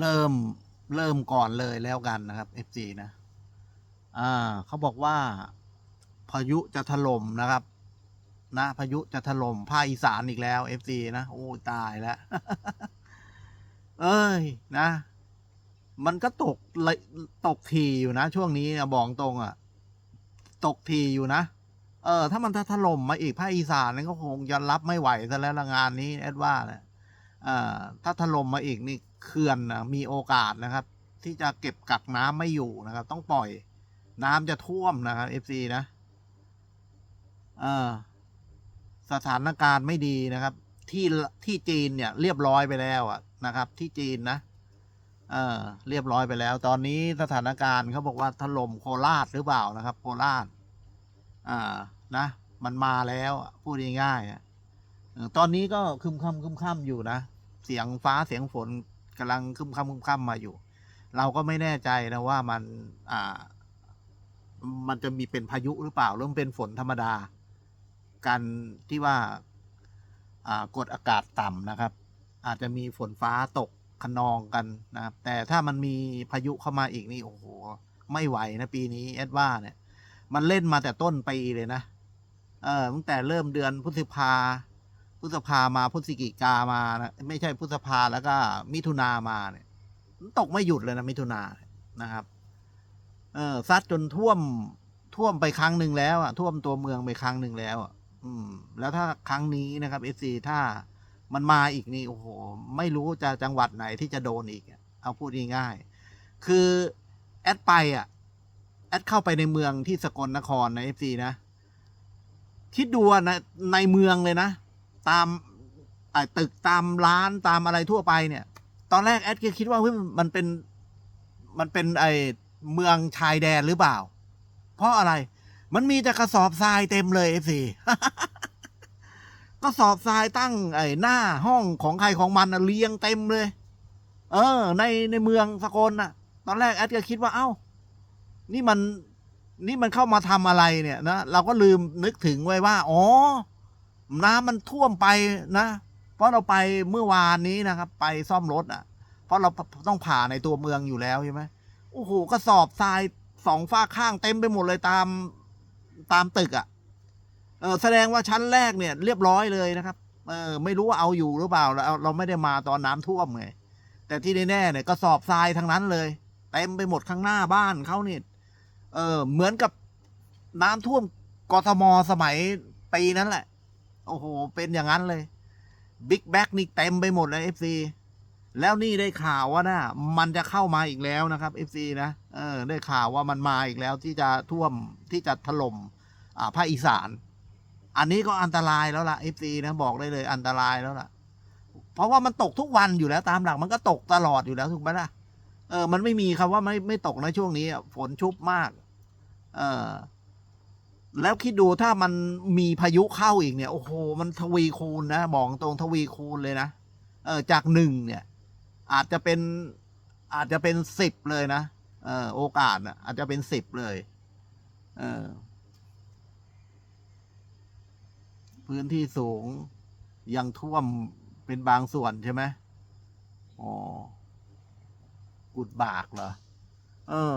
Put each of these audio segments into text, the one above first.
เริ่มเริ่มก่อนเลยแล้วกันนะครับ FC นะ อ่าเขาบอกว่า พายุจะถล่มนะครับ นะพายุจะถล่มภาคอีสานอีกแล้ว FC นะ โอ้ตายแล้ว เอ้ยนะ มันก็ตกเลยตกทีอยู่นะ ช่วงนี้นะบอกตรงอะ่ะ ตกทีอยู่นะ เออ ถ้ามันถ้าถล่มมาอีกภาคอีสานนั่นก็คงจะรับไม่ไหวซะแล้วละงานนี้แอดว่าเนะเอ่อ ถ้าถล่มมาอีกนี่เขื่อนนะมีโอกาสนะครับ ที่จะเก็บกักน้ำไม่อยู่นะครับ ต้องปล่อยน้ำจะท่วมนะครับ FC นะเออสถานการณ์ไม่ดีนะครับ ที่ที่จีนเนี่ยเรียบร้อยไปแล้วอะนะครับ ที่จีนนะเออเรียบร้อยไปแล้ว ตอนนี้สถานการณ์เขาบอกว่าถล่มโคราชหรือเปล่านะครับ โคราชอ่านะ มันมาแล้วพูดง่ายๆ ตอนนี้ก็คึมค่ำคึมค่ำอยู่นะ เสียงฟ้าเสียงฝนกำลังคึมค่ำคึมค่ำมาอยู่ เราก็ไม่แน่ใจนะว่ามันอ่า มันจะมีเป็นพายุหรือเปล่าหรือมันเป็นฝนธรรมดา การที่ว่า อ่ากดอากาศต่ำนะครับ อาจจะมีฝนฟ้าตกคะนองกันนะครับ แต่ถ้ามันมีพายุเข้ามาอีกนี่โอ้โหไม่ไหวนะปีนี้แอดว่าเนี่ย มันเล่นมาแต่ต้นปีเลยนะ เออตั้งแต่เริ่มเดือนพฤษภา พฤษภามาพฤศจิกามานะไม่ใช่พฤษภาแล้วก็มิถุนามาเนี่ยตกไม่หยุดเลยนะมิถุนานะครับ เออซัดจนท่วมท่วมไปครั้งหนึ่งแล้วอะท่วมตัวเมืองไปครั้งหนึ่งแล้วอะอืม แล้วถ้าครั้งนี้นะครับเอซีถ้ามันมาอีกนี่โอ้โห ไม่รู้จะจังหวัดไหนที่จะโดนอีก เอาพูดง่ายๆคือแอดไปอะ แอดเข้าไปในเมืองที่สกลนครนะเอฟซีนะคิดดูนะในเมืองเลยนะ ตามไอ้ตึกตามร้านตามอะไรทั่วไปเนี่ย ตอนแรกแอดก็คิดว่าเฮ้ยมันเป็นมันเป็นไอเมืองชายแดนหรือเปล่า เพราะอะไร มันมีแต่กระสอบทรายเต็มเลยเอฟซีก็สอบทรายตั้งไอ้หน้าห้องของใครของมันนะเรียงเต็มเลย เออ ในในเมืองสกลน่ะ ตอนแรกแอดก็คิดว่าเอ้า นี่มันนี่มันเข้ามาทำอะไรเนี่ยนะเราก็ลืมนึกถึงไว้ว่า อ๋อ น้ำมันท่วมไปนะ เพราะเราไปเมื่อวานนี้นะครับ ไปซ่อมรถอะ เพราะเราต้องผ่าในตัวเมืองอยู่แล้วใช่ไหมโอ้โหกระสอบทรายสองฝ้าข้างเต็มไปหมดเลยตามตามตึกอะเออแสดงว่าชั้นแรกเนี่ย เรียบร้อยเลยนะครับเออไม่รู้ว่าเอาอยู่หรือเปล่าเราเราไม่ได้มาตอนน้ำท่วมไงแต่ที่แน่ๆเนี่ยกระสอบทรายทั้งนั้นเลยเต็มไปหมดข้างหน้าบ้านเขานี่เออเหมือนกับน้ำท่วมกทมสมัยปีนั้นแหละ โอ้โห เป็นอย่างนั้นเลยบิ๊กแบ็กนี่เต็มไปหมดเลยเอฟซีแล้วนี่ได้ข่าวว่านะมันจะเข้ามาอีกแล้วนะครับเอฟซีนะเออได้ข่าวว่ามันมาอีกแล้วที่จะท่วมที่จะถล่มอ่าภาคอีสาน อันนี้ก็อันตรายแล้วล่ะเอฟซีนะบอกได้เลยอันตรายแล้วล่ะ เพราะว่ามันตกทุกวันอยู่แล้วตามหลักมันก็ตกตลอดอยู่แล้วถูกไหมล่ะเออ มันไม่มีคำว่าไม่ไม่ตกในช่วงนี้ฝนชุบมาก เออ แล้วคิดดูถ้ามันมีพายุเข้าอีกเนี่ย โอ้โห มันทวีคูณนะบอกตรงทวีคูณเลยนะเออจากหนึ่งเนี่ย อาจจะเป็นอาจจะเป็นสิบเลยนะเออโอกาสอาจจะเป็นสิบเลย เออ พื้นที่สูงยังท่วมเป็นบางส่วนใช่ไหมอ๋อ กุดบากเหรอ เออ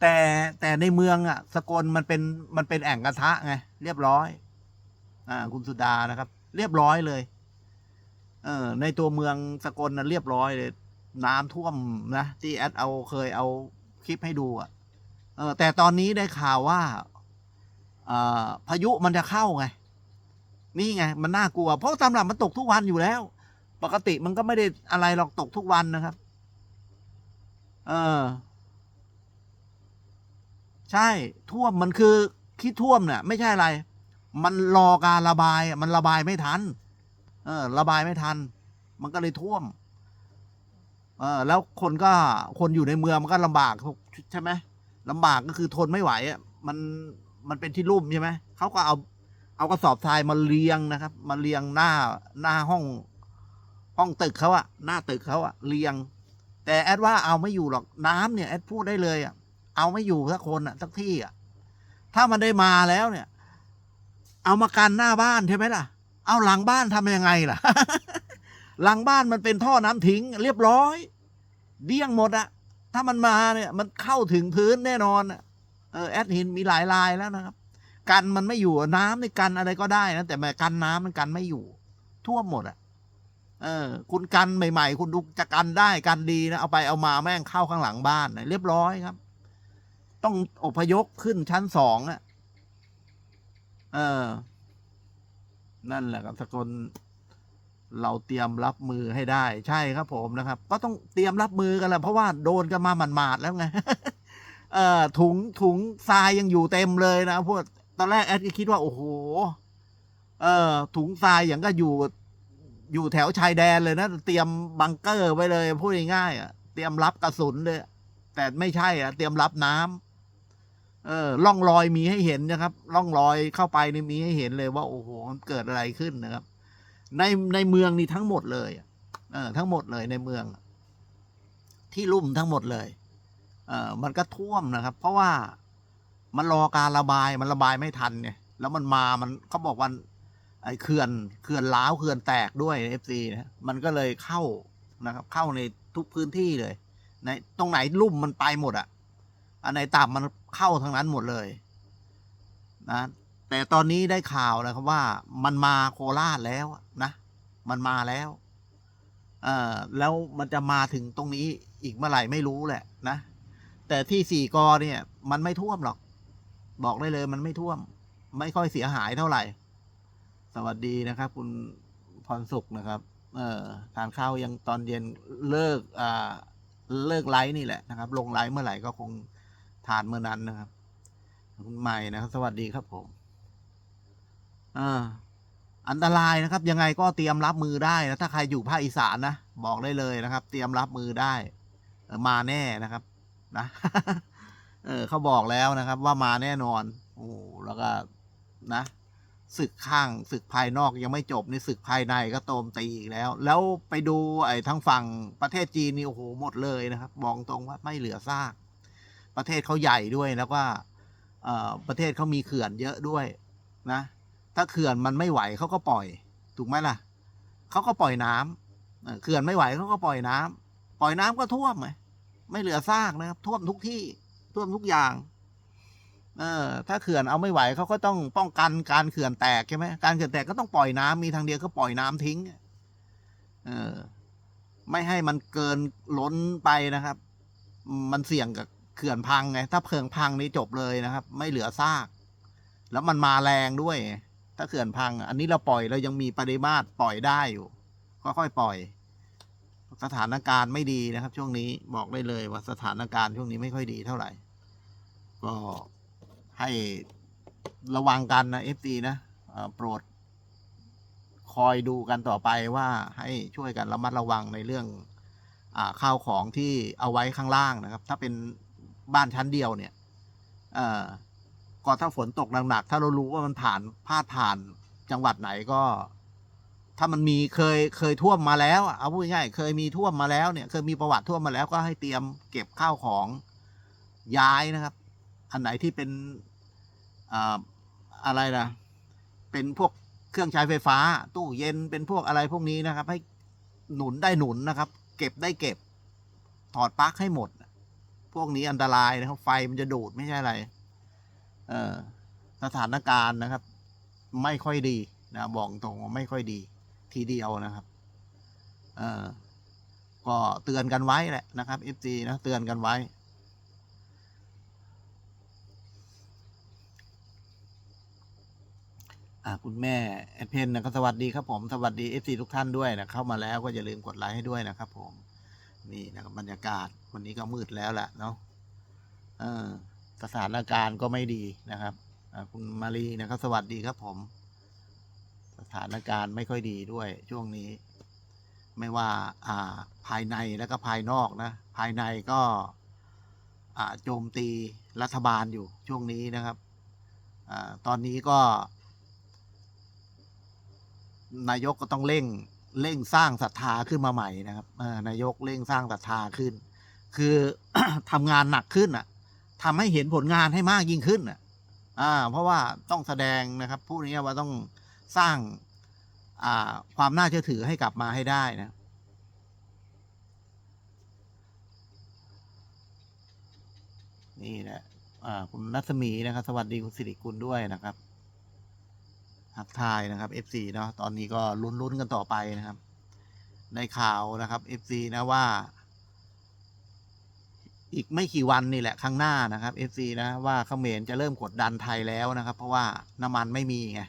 แต่แต่ในเมืองอะ สกลมันเป็นมันเป็นแอ่งกระทะไงเรียบร้อย อ่า คุณสุดานะครับ เรียบร้อยเลย เออ ในตัวเมืองสกลนะเรียบร้อยเลย น้ำท่วมนะที่แอดเอาเคยเอาคลิปให้ดูอะ เออ แต่ตอนนี้ได้ข่าวว่าอ่อพายุมันจะเข้าไง นี่ไง มันน่ากลัว เพราะตามหลักมันตกทุกวันอยู่แล้ว ปกติมันก็ไม่ได้อะไรหรอกตกทุกวันนะครับ เออ ใช่ท่วมมันคือคิดท่วมเนี่ยไม่ใช่อะไร มันรอการระบายมันระบายไม่ทัน เออ ระบายไม่ทัน มันก็เลยท่วม เออ แล้วคนก็คนอยู่ในเมืองมันก็ลำบากใช่ไหมลำบากก็คือทนไม่ไหวอะมันมันเป็นที่ลุ่มใช่ไหมเขาก็เอาเอากระสอบทรายมาเรียงนะครับ มาเรียงหน้าหน้าห้อง ห้องตึกเขาอะหน้าตึกเขาอะเรียง แต่แอดว่าเอาไม่อยู่หรอกน้ำเนี่ยแอดพูดได้เลยอะ เอาไม่อยู่สักคนอะสักที่อะ ถ้ามันได้มาแล้วเนี่ย เอามากันหน้าบ้านใช่ไหมล่ะ เอาหลังบ้านทำยังไงล่ะ หลังบ้านมันเป็นท่อน้ำทิ้ง เรียบร้อยเดี้ยงหมดอะ ถ้ามันมาเนี่ย มันเข้าถึงพื้นแน่นอนเออแอดหินมีหลายลายแล้วนะครับ กันมันไม่อยู่น้ำในกันอะไรก็ได้นะแต่มากันน้ำมันกันไม่อยู่ ท่วมหมดอะเออคุณกันใหม่ ๆ คุณดูจะกันได้กันดีนะ เอาไปเอามาแม่งเข้าข้างหลังบ้านนะเรียบร้อยครับ ต้องอพยพขึ้นชั้นสองอะเออ นั่นแหละครับสกลเราเตรียมรับมือให้ได้ ใช่ครับผมนะครับ ก็ต้องเตรียมรับมือกันแหละเพราะว่าโดนกันมาหมาดๆแล้วไงเออถุงถุงทรายยังอยู่เต็มเลยนะพวกตอนแรกแอดก็คิดว่า โอ้โห เออถุงทรายอย่างก็อยู่ อยู่แถวชายแดนเลยนะเตรียมบังเกอร์ไว้เลยพูดง่ายๆอะเตรียมรับกระสุนเลยแต่ไม่ใช่อะ เตรียมรับน้ำ เออล่องรอยมีให้เห็นนะครับล่องรอยเข้าไปนี่มีให้เห็นเลยว่าโอ้โหมันเกิดอะไรขึ้นนะครับ ในในเมืองนี่ทั้งหมดเลยเออทั้งหมดเลยในเมือง ที่ลุ่มทั้งหมดเลยเออมันก็ท่วมนะครับ เพราะว่ามันรอการระบายมันระบายไม่ทันเนี่ยแล้วมันมามันเขาบอกว่าไอ้เขื่อนเขื่อนล้าวเขื่อนแตกด้วยเอฟซีนะมันก็เลยเข้านะครับ เข้าในทุกพื้นที่เลยในตรงไหนลุ่มมันไปหมดอะ อันไหนต่ำมันเข้าทั้งนั้นหมดเลยนะแต่ตอนนี้ได้ข่าวนะครับว่ามันมาโคราชแล้วนะ มันมาแล้วเอ่อแล้วมันจะมาถึงตรงนี้อีกเมื่อไหร่ไม่รู้แหละนะ แต่ที่สี่กอเนี่ย มันไม่ท่วมหรอก บอกได้เลยมันไม่ท่วม ไม่ค่อยเสียหายเท่าไหร่ สวัสดีนะครับ คุณพรสุขนะครับ เอ่อทานข้าวยังตอนเย็นเลิกอ่าเลิกไลฟ์นี่แหละนะครับ ลงไลฟ์เมื่อไหร่ก็คง ทานเมื่อนั้นนะครับ คุณใหม่นะครับ สวัสดีครับผมอ่าอันตรายนะครับ ยังไงก็เตรียมรับมือได้นะถ้าใครอยู่ภาคอีสานนะบอกได้เลยนะครับ เตรียมรับมือได้มาแน่นะครับ นะ เออเขาบอกแล้วนะครับ ว่ามาแน่นอน โอ้แล้วก็นะศึกข้างศึกภายนอกยังไม่จบในศึกภายในก็โตมตีอีกแล้ว แล้วไปดูไอ้ทางฝั่งประเทศจีนนี่โอ้โหหมดเลยนะครับบอกตรงว่าไม่เหลือซาก ประเทศเขาใหญ่ด้วยแล้วก็เอ่อประเทศเขามีเขื่อนเยอะด้วยนะ ถ้าเขื่อนมันไม่ไหวเขาก็ปล่อย ถูกไหมล่ะเขาก็ปล่อยน้ำเออเขื่อนไม่ไหวเขาก็ปล่อยน้ำปล่อยน้ำก็ท่วมไงไม่เหลือซากนะครับ ท่วมทุกที่ท่วมทุกอย่าง เออ ถ้าเขื่อนเอาไม่ไหวเขาก็ต้องป้องกันการเขื่อนแตกใช่ไหมการเขื่อนแตกก็ต้องปล่อยน้ำมีทางเดียวก็ปล่อยน้ำทิ้ง เออ ไม่ให้มันเกินล้นไปนะครับ มันเสี่ยงกับ เขื่อนพังไง ถ้าเขื่อนพังนี่จบเลยนะครับ ไม่เหลือซาก แล้วมันมาแรงด้วย ถ้าเขื่อนพัง อันนี้เราปล่อยเรายังมีปริมาตรปล่อยได้อยู่ค่อยๆปล่อย สถานการณ์ไม่ดีนะครับ ช่วงนี้บอกได้เลยว่าสถานการณ์ช่วงนี้ไม่ค่อยดีเท่าไหร่ ก็ให้ระวังกันนะเอฟซีนะโปรด คอยดูกันต่อไปว่าให้ช่วยกันระมัดระวังในเรื่องอข้าวของที่เอาไว้ข้างล่างนะครับ ถ้าเป็น บ้านชั้นเดียวเนี่ยเอ่อก็ถ้าฝนตกหนักๆถ้าเรารู้ว่ามันผ่านพาดผ่านจังหวัดไหนก็ ถ้ามันมีเคยเคยท่วมมาแล้วเอาพูดง่ายๆเคยมีท่วมมาแล้วเนี่ย เคยมีประวัติท่วมมาแล้วก็ให้เตรียมเก็บข้าวของย้ายนะครับ อันไหนที่เป็นอ่าอะไรนะเป็นพวกเครื่องใช้ไฟฟ้า ตู้เย็นเป็นพวกอะไรพวกนี้นะครับ ให้หนุนได้หนุนนะครับ เก็บได้เก็บ ถอดปลั๊กให้หมด พวกนี้อันตรายนะครับ ไฟมันจะดูดไม่ใช่อะไร เออสถานการณ์นะครับ ไม่ค่อยดีนะบอกตรงว่าไม่ค่อยดี ทีเดียวนะครับ เออก็เตือนกันไว้แหละนะครับ FG นะเตือนกันไว้อาคุณแม่แอดเพนนะครับสวัสดีครับผม สวัสดีเอฟซีทุกท่านด้วยนะเข้ามาแล้วก็อย่าลืมกดไลค์ให้ด้วยนะครับผม นี่นะครับบรรยากาศวันนี้ก็มืดแล้วแหละเนาะสถานการณ์ก็ไม่ดีนะครับคุณมารีนะครับ สวัสดีครับผม สถานการณ์ไม่ค่อยดีด้วยช่วงนี้ ไม่ว่าอ่าภายในแล้วก็ภายนอกนะ ภายในก็โจมตีรัฐบาลอยู่ช่วงนี้นะครับอตอนนี้ก็ นายกก็ต้องเร่ง เร่งสร้างศรัทธาขึ้นมาใหม่นะครับนายกเร่งสร้างศรัทธาขึ้น คือทำงานหนักขึ้นอะ ทำให้เห็นผลงานให้มากยิ่งขึ้นอะอ่เพราะว่าต้องแสดงนะครับผู้นี้ว่าต้องสร้างความน่าเชื่อถือให้กลับมาให้ได้นะนี่แหละคุณนัทมีนะครับ สวัสดีคุณสิริกุลด้วยนะครับ ทักทายนะครับ FC เนาะตอนนี้ก็ลุ้นๆกันต่อไปนะครับ ในข่าวนะครับ FC นะว่า อีกไม่กี่วันนี่แหละข้างหน้านะครับ FC นะว่าเขมรจะเริ่มกดดันไทยแล้วนะครับ เพราะว่าน้ำมันไม่มีไง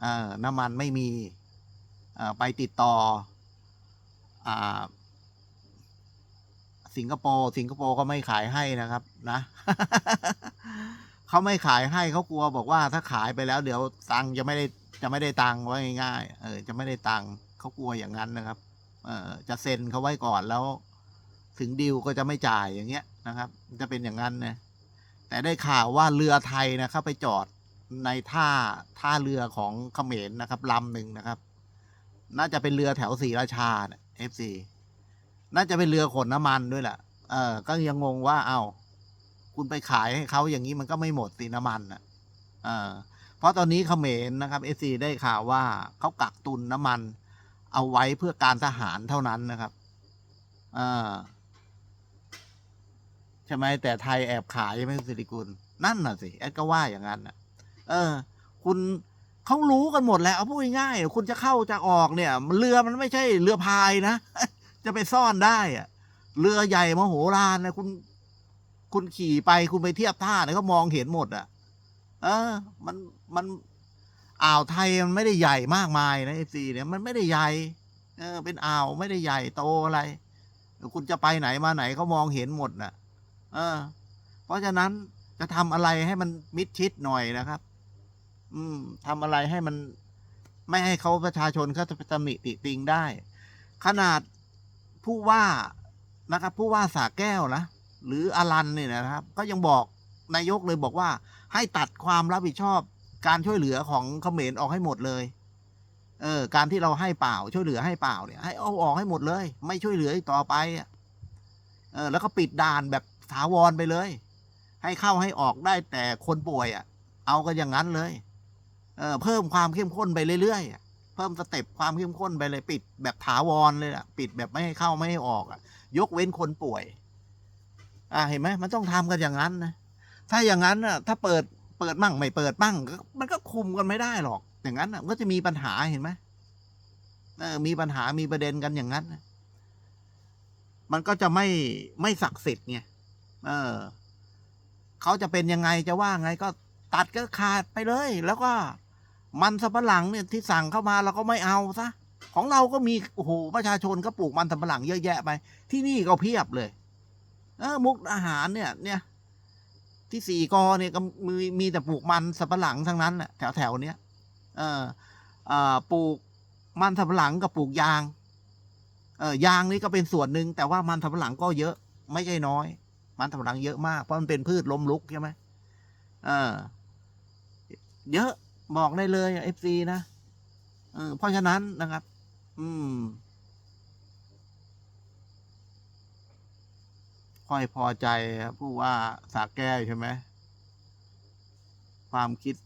เออน้ำมันไม่มีอ่อไปติดต่ออ่าสิงคโปร์สิงคโปร์ก็ไม่ขายให้นะครับนะ เขาไม่ขายให้เขากลัวบอกว่าถ้าขายไปแล้ว เดี๋ยวตังจะไม่ได้จะไม่ได้ตังว่าง่ายๆเออ จะไม่ได้ตังเขากลัวอย่างนั้นนะครับ เออจะเซ็นเขาไว้ก่อนแล้ว ถึงดิวก็จะไม่จ่ายอย่างเงี้ยนะครับ จะเป็นอย่างนั้นนะแต่ได้ข่าวว่าเรือไทยนะเข้าไปจอดในท่าท่าเรือของเขมรนะครับลำหนึ่งนะครับ น่าจะเป็นเรือแถวศรีราชาเนี่ย FC น่าจะเป็นเรือขนน้ำมันด้วยแหละเออก็ยังงงว่าเอา้า คุณไปขายให้เขาอย่างนี้มันก็ไม่หมดสิน้ำมันอะเพราะตอนนี้เขมรนะครับเอซีได้ข่าวว่าเขากักตุนน้ำมัน เอาไว้เพื่อการทหารเท่านั้นนะครับอใช่ไหมแต่ไทยแอบขายใช่ไหมคุณสิริกุลนั่นน่ะสิแอดก็ว่าอย่างนั้นนะเออ คุณเขารู้กันหมดแล้วเอาพูดง่ายๆคุณจะเข้าจะออกเนี่ยเรือมันไม่ใช่เรือพายนะ จะไปซ่อนได้อะเรือใหญ่มโหฬารนะคุณ คุณขี่ไปคุณไปเทียบท่าเนี่ยเขามองเห็นหมด อะ เออ มันมันอ่าวไทยมันไม่ได้ใหญ่มากมายนะเอฟซีเนี่ยมันไม่ได้ใหญ่เออ เป็นอ่าวไม่ได้ใหญ่โตอะไร คุณจะไปไหนมาไหนเขามองเห็นหมดน่ะ เออ เพราะฉะนั้นจะทำอะไรให้มันมิดชิดหน่อยนะครับ อืมทำอะไรให้มัน ไม่ให้เขาประชาชนเขาจะตำหนิติติงได้ ขนาดผู้ว่านะครับ ผู้ว่าสาแก้วนะ หรืออลันเนี่ยนะครับ ก็ยังบอกนายกเลยบอกว่า ให้ตัดความรับผิดชอบการช่วยเหลือของเขมรออกให้หมดเลยเออการที่เราให้เปล่าช่วยเหลือให้เปล่าเนี่ยให้เอาออกให้หมดเลย ไม่ช่วยเหลืออีกต่อไปเออแล้วก็ปิดด่านแบบถาวรไปเลย ให้เข้าให้ออกได้แต่คนป่วยอะ เอากันอย่างนั้นเลยเออเพิ่มความเข้มข้นไปเรื่อยๆเพิ่มสเต็ปความเข้มข้นไปเลย ปิดแบบถาวรเลยอะ ปิดแบบไม่ให้เข้าไม่ให้ออกอะ ยกเว้นคนป่วย อ่าเห็นไหมมันต้องทำกันอย่างนั้นนะถ้าอย่างนั้นน่ะถ้าเปิดเปิดมั่งไม่เปิดมั่งมันก็คุมกันไม่ได้หรอก อย่างนั้นน่ะก็จะมีปัญหาเห็นไหมมีปัญหามีประเด็นกันอย่างนั้นมันก็จะไม่ไม่ศักดิ์สิทธิ์ไงเออเขาจะเป็นยังไงจะว่าไงก็ตัดก็ขาดไปเลย แล้วก็มันสับปะหลังเนี่ยที่สั่งเข้ามาเราก็ไม่เอาซะของเราก็มีโอ้โหประชาชนก็ปลูกมันสับปะหลังเยอะแยะไป ที่นี่ก็เพียบเลย เออมุกอาหารเนี่ย เนี่ย ที่สี่กอเนี่ยก็มีมีแต่ปลูกมันสับปะหลังทั้งนั้นแหละแถวแถวเนี้ยเออเออปลูกมันสับปะหลังกับปลูกยาง เออยางนี่ก็เป็นส่วนหนึ่งแต่ว่ามันสับปะหลังก็เยอะ ไม่ใช่น้อย มันสับปะหลังเยอะมากเพราะมันเป็นพืชล้มลุกใช่ไหมเออ เยอะบอกได้เลยเอฟซีนะเออเพราะฉะนั้นนะครับ อืม ค่อยพอใจผู้ว่าสาแก้วใช่ไหมความคิด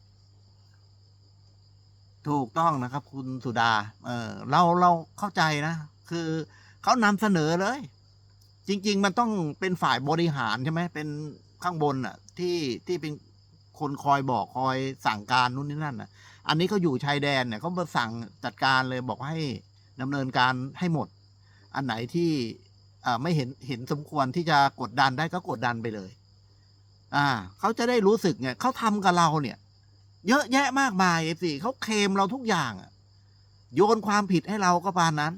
ถูกต้องนะครับ คุณสุดา เออ เราเราเข้าใจนะ คือเขานำเสนอเลย จริง ๆ มันต้องเป็นฝ่ายบริหารใช่ไหมเป็นข้างบนอะ ที่ที่เป็นคนคอยบอกคอยสั่งการนู่นนี่นั่นอะ อันนี้เขาอยู่ชายแดนเนี่ยเขามาสั่งจัดการเลยบอกให้ดำเนินการให้หมด อันไหนที่ ไม่เห็นเห็นสมควรที่จะกดดันได้ก็กดดันไปเลย อ่า เขาจะได้รู้สึกไงเขาทำกับเราเนี่ย เยอะแยะมากมายเอฟซีเขาเคมเราทุกอย่างโยนความผิดให้เราก็ปานนั้น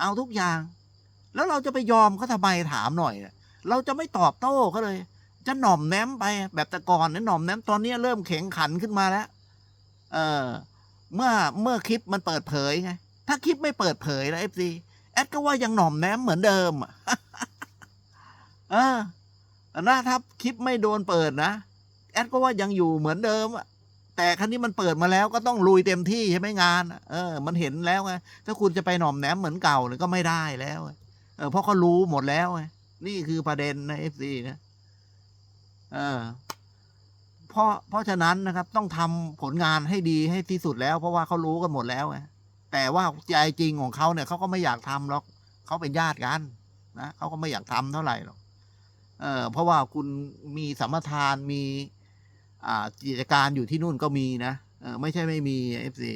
เอาทุกอย่าง แล้วเราจะไปยอมเขาทำไมถามหน่อย เราจะไม่ตอบโต้เขาเลย จะหน่อมแนมไปแบบแต่ก่อนเนี่ยหน่อมแนมตอนนี้เริ่มแข็งขันขึ้นมาแล้ว เออเมื่อเมื่อคลิปมันเปิดเผยไงถ้าคลิปไม่เปิดเผยแล้วเอฟซี แอดก็ว่ายังหน่อมแนมเหมือนเดิมอะเออนะถ้าคลิปไม่โดนเปิดนะ แอดก็ว่ายังอยู่เหมือนเดิมอะแต่ครั้นี้มันเปิดมาแล้วก็ต้องลุยเต็มที่ใช่ไหมงาน เออ มันเห็นแล้วไงถ้าคุณจะไปหน่อมแนมเหมือนเก่าเนี่ยก็ไม่ได้แล้วเออเพราะเขารู้หมดแล้วไงนี่คือประเด็นในเอฟซีนะเออเพราะเพราะฉะนั้นนะครับ ต้องทำผลงานให้ดีให้ที่สุดแล้ว เพราะว่าเขารู้กันหมดแล้วไง แต่ว่าใจจริงของเขาเนี่ยเขาก็ไม่อยากทำหรอกเขาเป็นญาติกันนะเขาก็ไม่อยากทำเท่าไหร่หรอกเออเพราะว่าคุณมีสัมปทานมีอ่ากิจการอยู่ที่นู่นก็มีนะเออไม่ใช่ไม่มีเอฟซี